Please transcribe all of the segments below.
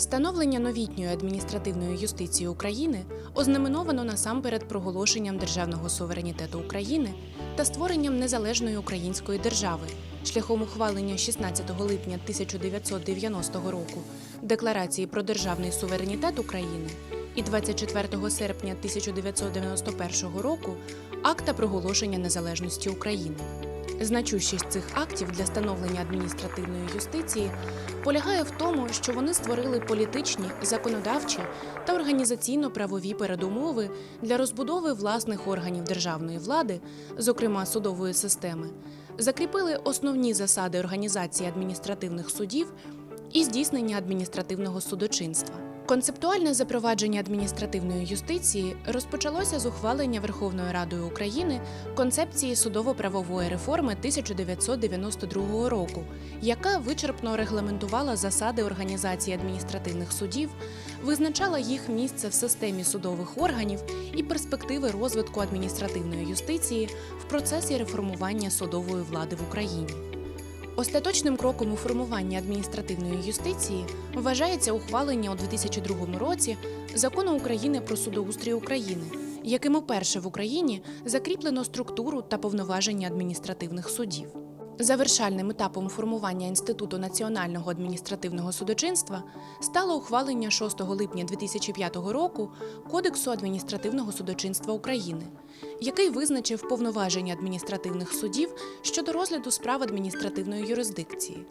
Становлення новітньої адміністративної юстиції України ознаменовано насамперед проголошенням державного суверенітету України та створенням незалежної української держави шляхом ухвалення 16 липня 1990 року Декларації про державний суверенітет України і 24 серпня 1991 року Акта проголошення незалежності України. Значущість цих актів для становлення адміністративної юстиції полягає в тому, що вони створили політичні, законодавчі та організаційно-правові передумови для розбудови власних органів державної влади, зокрема судової системи, закріпили основні засади організації адміністративних судів і здійснення адміністративного судочинства. Концептуальне запровадження адміністративної юстиції розпочалося з ухвалення Верховною Радою України концепції судово-правової реформи 1992 року, яка вичерпно регламентувала засади організації адміністративних судів, визначала їх місце в системі судових органів і перспективи розвитку адміністративної юстиції в процесі реформування судової влади в Україні. Остаточним кроком у формуванні адміністративної юстиції вважається ухвалення у 2002 році закону України про судоустрій України, яким уперше в Україні закріплено структуру та повноваження адміністративних судів. Завершальним етапом формування інституту національного адміністративного судочинства стало ухвалення 6 липня 2005 року Кодексу адміністративного судочинства України, який визначив повноваження адміністративних судів щодо розгляду справ адміністративної юрисдикції,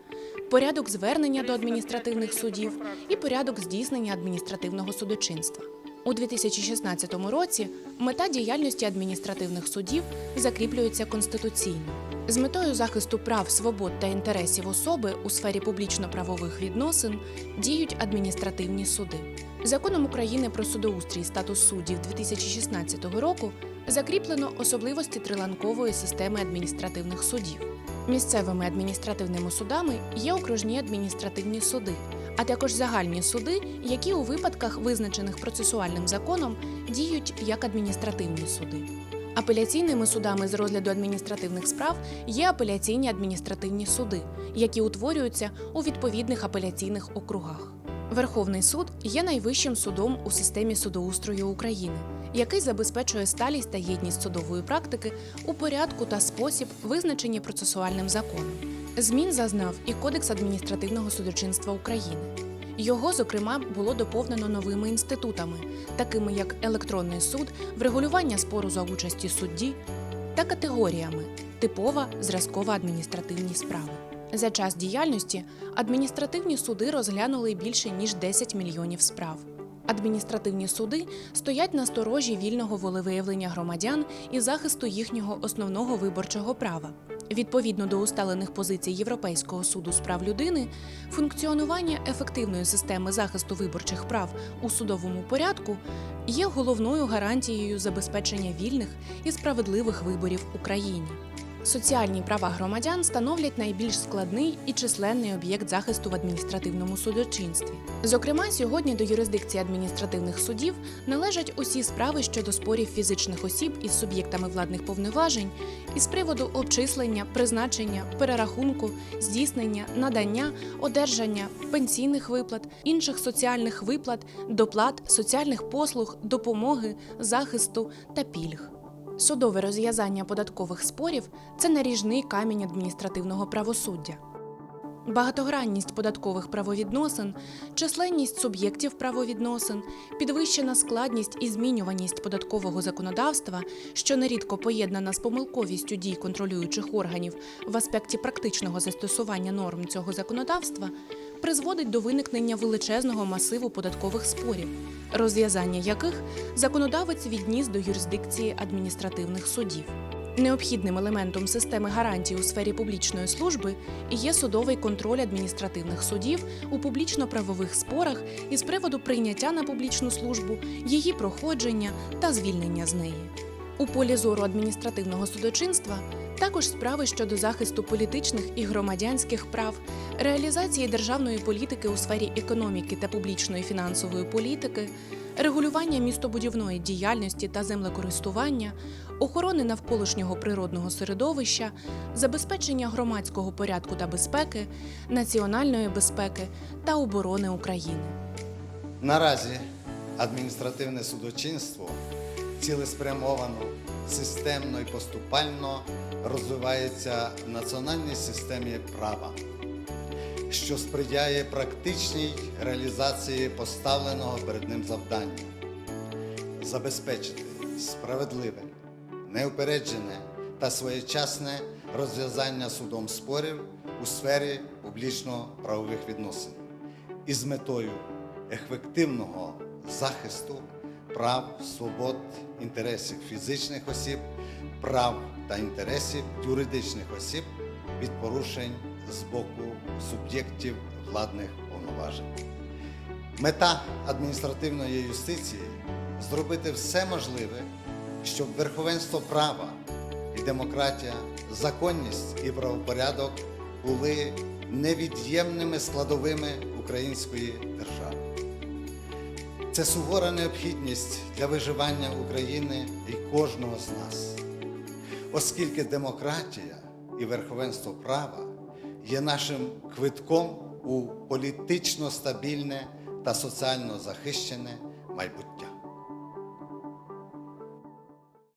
порядок звернення до адміністративних судів і порядок здійснення адміністративного судочинства. У 2016 році мета діяльності адміністративних судів закріплюється конституційно. З метою захисту прав, свобод та інтересів особи у сфері публічно-правових відносин діють адміністративні суди. Законом України про судоустрій статус суддів 2016 року закріплено особливості триланкової системи адміністративних судів. Місцевими адміністративними судами є окружні адміністративні суди, а також загальні суди, які у випадках, визначених процесуальним законом, діють як адміністративні суди. Апеляційними судами з розгляду адміністративних справ є апеляційні адміністративні суди, які утворюються у відповідних апеляційних округах. Верховний суд є найвищим судом у системі судоустрою України, який забезпечує сталість та єдність судової практики у порядку та спосіб, визначені процесуальним законом. Змін зазнав і Кодекс адміністративного судочинства України. Його, зокрема, було доповнено новими інститутами, такими як електронний суд, врегулювання спору за участі судді та категоріями типова зразкова адміністративні справи. За час діяльності адміністративні суди розглянули більше ніж 10 мільйонів справ. Адміністративні суди стоять на сторожі вільного волевиявлення громадян і захисту їхнього основного виборчого права. Відповідно до усталених позицій Європейського суду з прав людини, функціонування ефективної системи захисту виборчих прав у судовому порядку є головною гарантією забезпечення вільних і справедливих виборів в Україні. Соціальні права громадян становлять найбільш складний і численний об'єкт захисту в адміністративному судочинстві. Зокрема, сьогодні до юрисдикції адміністративних судів належать усі справи щодо спорів фізичних осіб із суб'єктами владних повноважень із приводу обчислення, призначення, перерахунку, здійснення, надання, одержання пенсійних виплат, інших соціальних виплат, доплат, соціальних послуг, допомоги, захисту та пільг. Судове розв'язання податкових спорів це наріжний камінь адміністративного правосуддя. Багатогранність податкових правовідносин, численність суб'єктів правовідносин, підвищена складність і змінюваність податкового законодавства, що нерідко поєднана з помилковістю дій контролюючих органів в аспекті практичного застосування норм цього законодавства, призводить до виникнення величезного масиву податкових спорів, розв'язання яких законодавець відніс до юрисдикції адміністративних судів. Необхідним елементом системи гарантій у сфері публічної служби є судовий контроль адміністративних судів у публічно-правових спорах із приводу прийняття на публічну службу, її проходження та звільнення з неї. У полі зору адміністративного судочинства також справи щодо захисту політичних і громадянських прав, реалізації державної політики у сфері економіки та публічної фінансової політики, регулювання містобудівної діяльності та землекористування, охорони навколишнього природного середовища, забезпечення громадського порядку та безпеки, національної безпеки та оборони України. Наразі адміністративне судочинство цілеспрямовано, системно і поступально розвивається в національній системі права, що сприяє практичній реалізації поставленого перед ним завдання. Забезпечити справедливе, неупереджене та своєчасне розв'язання судом спорів у сфері публічно-правових відносин із метою ефективного захисту прав, свобод, інтересів фізичних осіб, прав та інтересів юридичних осіб від порушень з боку суб'єктів владних повноважень. Мета адміністративної юстиції зробити все можливе, щоб верховенство права і демократія, законність і правопорядок були невід'ємними складовими української держави. Це сувора необхідність для виживання України і кожного з нас, оскільки демократія і верховенство права є нашим квитком у політично стабільне та соціально захищене майбуття.